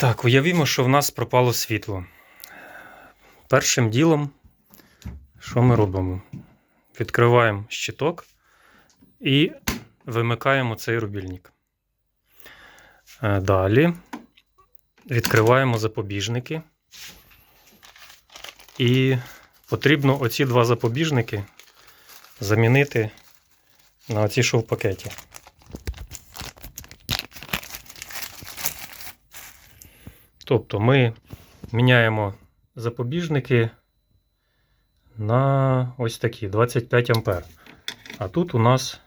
Так, уявімо, що в нас пропало світло. Першим ділом, що ми робимо? Відкриваємо щиток і вимикаємо цей рубільник. Е, Далі відкриваємо запобіжники. І потрібно оці два запобіжники замінити на оці, що в пакеті. Тобто ми міняємо запобіжники на ось такі 25 ампер. А тут у нас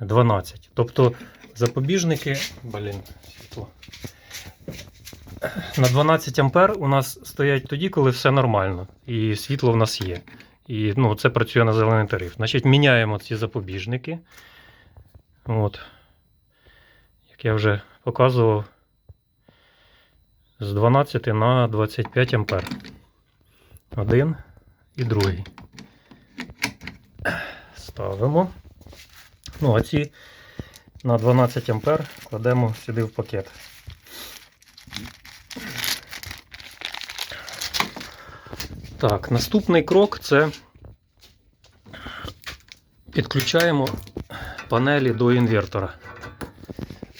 12. Тобто запобіжники, блін, світло. На 12 ампер у нас стоять тоді, коли все нормально, і світло в нас є. І ну, це працює на зелений тариф. Значить, міняємо ці запобіжники. От. Як я вже показував, з 12 на 25 ампер. Один і другий. Ставимо. Ну, а ці на 12 ампер кладемо сюди в пакет. Так, наступний крок це підключаємо панелі до інвертора.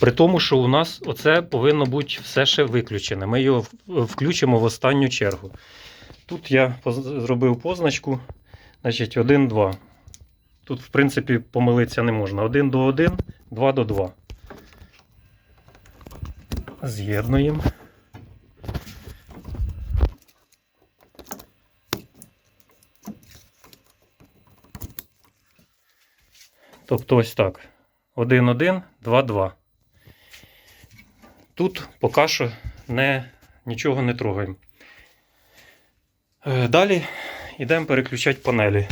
При тому, що у нас оце повинно бути все ще виключене. Ми його включимо в останню чергу. Тут я зробив позначку, значить 1, 2. Тут, в принципі, помилитися не можна. 1 до 1, 2 до 2. З'єднуємо. Тобто ось так. 1, 1, 2, 2. Тут поки що не, нічого не трогаємо. Е, Далі йдемо переключати панелі.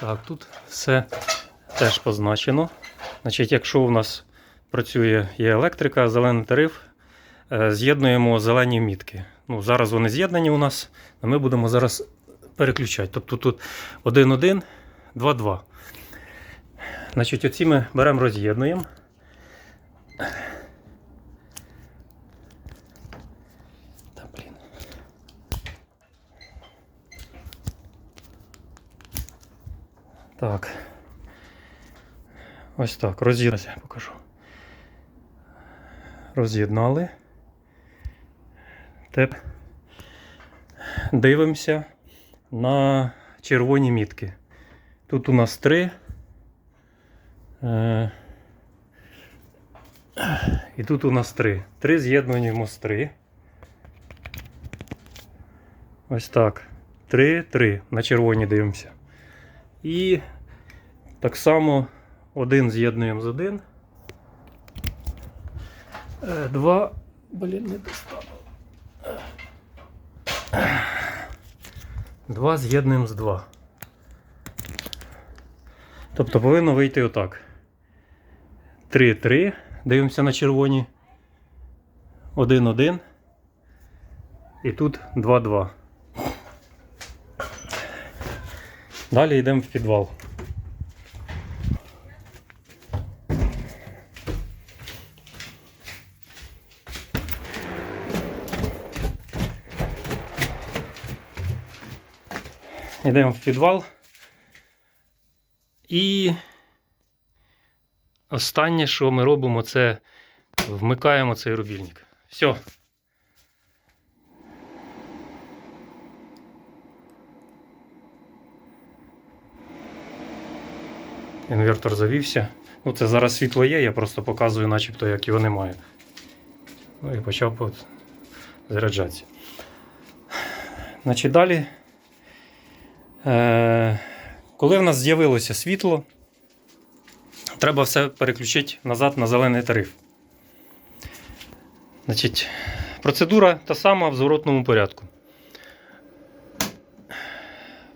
Так, тут все теж позначено. Значить, якщо у нас працює є електрика, зелений тариф, з'єднуємо зелені мітки. Ну, зараз вони з'єднані у нас, а ми будемо зараз переключати. Тобто тут 1-1, 2-2. Значить, оці ми беремо, роз'єднуємо. Так. Ось так, роз'єднати, я покажу. Роз'єднали теп. Дивимося на червоні мітки. Тут у нас три. Е, і тут у нас три. Три з'єднані мостри. Ось так. Три-три. На червоні дивимося. І так само один з'єднуємо з один. Е, два. Блін, не достав. 2 з'єднуємо з 2. Тобто повинно вийти отак. 3, 3. Дивимося на червоні. 1, 1. І тут 2, 2. Далі йдемо в підвал. Йдемо в підвал. І останнє, що ми робимо, це вмикаємо цей рубільник. Все. Інвертор завівся. Ну, це зараз світло є, я просто показую, начебто, як його немає. Ну і почав заряджатися. Значить, далі. Е, коли в нас з'явилося світло, треба все переключити назад на зелений тариф. Значить, процедура та сама в зворотному порядку.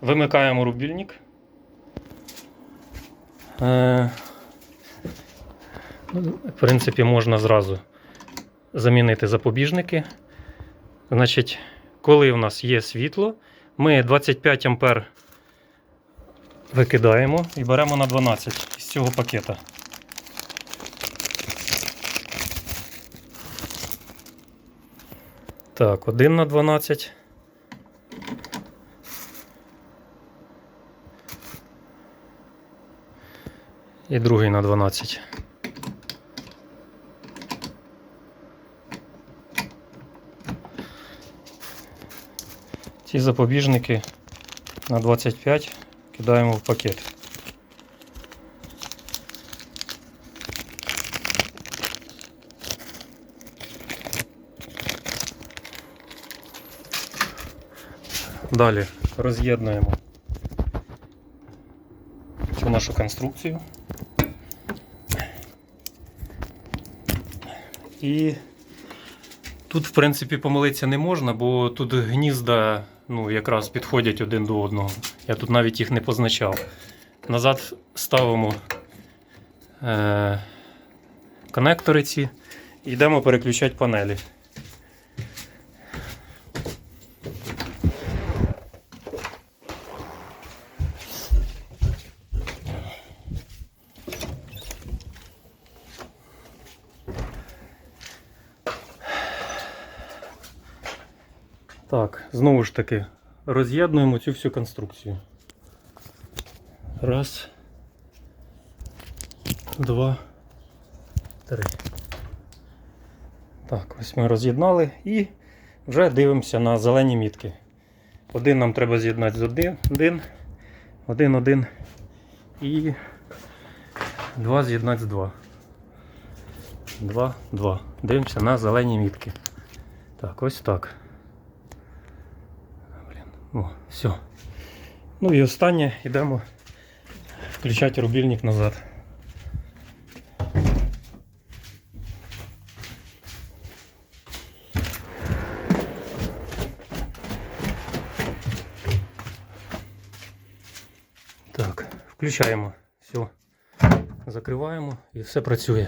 Вимикаємо рубільник. Е, в принципі, можна зразу замінити запобіжники. Значить, коли у нас є світло, ми 25 ампер викидаємо і беремо на 12 із цього пакета. Так, один на 12. І другий на 12. Ці запобіжники на 25 кидаємо в пакет. Далі роз'єднуємо цю нашу конструкцію. І тут, в принципі, помилитися не можна, бо тут гнізда ну, якраз підходять один до одного. Я тут навіть їх не позначав. Назад ставимо е- конектори ці і йдемо переключати панелі. Так, знову ж таки, роз'єднуємо цю всю конструкцію. Раз. Два. Три. Так, ось ми роз'єднали і вже дивимося на зелені мітки. Один нам треба з'єднати з один, один, один, один і два з'єднати з два. Два, два. Дивимося на зелені мітки. Так, ось так. О, все. Ну і останнє йдемо включати рубільник назад. Так, включаємо. Все. Закриваємо і все працює.